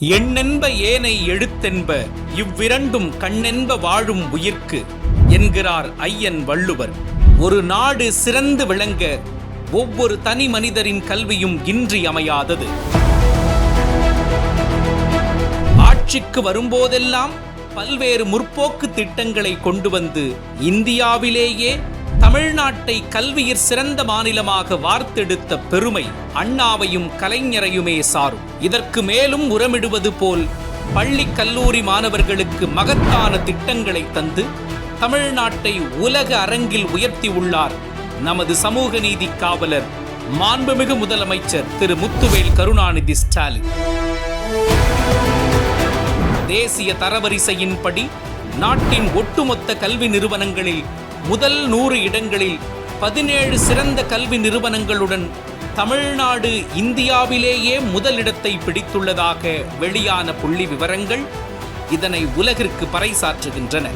எண்ணென்ப ஏனை எழுத்தென்ப இவ்விரண்டும் கண்ணென்ப வாழும் உயிர்க்கு என்கிறார் ஐயன் வள்ளுவர். ஒரு நாடு சிறந்து விளங்க ஒவ்வொரு தனி மனிதரின் கல்வியும் இன்றியமையாதது ஆட்சிக்கு வரும்போதெல்லாம் பல்வேறு முற்போக்கு திட்டங்களை கொண்டு வந்து இந்தியாவிலேயே தமிழ்நாட்டை கல்வியில் சிறந்த மாநிலமாக வார்த்தெடுத்த பெருமை அண்ணாவையும் கலைஞரையுமே சாரும். இதற்கு மேலும் உரமிடுவது போல் பள்ளி கல்லூரி மாணவர்களுக்கு மகத்தான திட்டங்களை தந்து தமிழ்நாட்டை உலக அரங்கில் உயர்த்தி உள்ளார் நமது சமூக நீதி காவலர் மாண்புமிகு முதலமைச்சர் திரு முத்துவேல் கருணாநிதி ஸ்டாலின். தேசிய தரவரிசையின்படி நாட்டின் ஒட்டுமொத்த கல்வி நிறுவனங்களில் முதல் நூறு இடங்களில் பதினேழு சிறந்த கல்வி நிறுவனங்களுடன் தமிழ்நாடு இந்தியாவிலேயே முதலிடத்தை பிடித்துள்ளதாக வெளியான புள்ளி விவரங்கள் இதனை உலகிற்கு பறைசாற்றுகின்றன.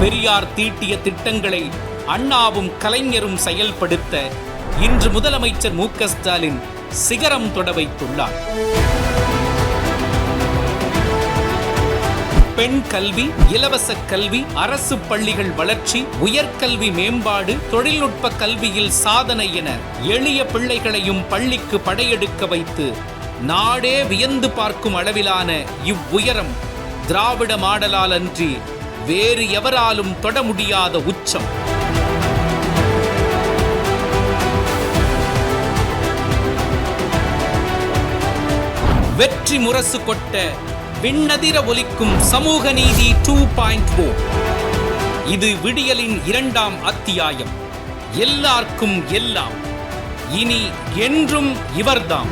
பெரியார் தீட்டிய திட்டங்களை அண்ணாவும் கலைஞரும் செயல்படுத்த இன்று முதலமைச்சர் மு க ஸ்டாலின் சிகரம் தொட வைத்துள்ளார். பெண் கல்வி இலவச கல்வி அரசு பள்ளிகள் வளர்ச்சி உயர்கல்வி மேம்பாடு தொழில்நுட்ப கல்வியில் சாதனை என எளிய பிள்ளைகளையும் பள்ளிக்கு படையெடுக்க வைத்து நாடே வியந்து பார்க்கும் அளவிலான இவ்வுயரம் திராவிட மாடலால் அன்றி வேறு எவராலும் தொட முடியாத உச்சம். வெற்றி முரசு கொட்ட விண்ணதிர ஒலிக்கும் சமூக நீதி டூ பாயிண்ட் oh. இது விடியலின் இரண்டாம் அத்தியாயம். எல்லார்க்கும் எல்லாம். இனி என்றும் இவர்தாம்.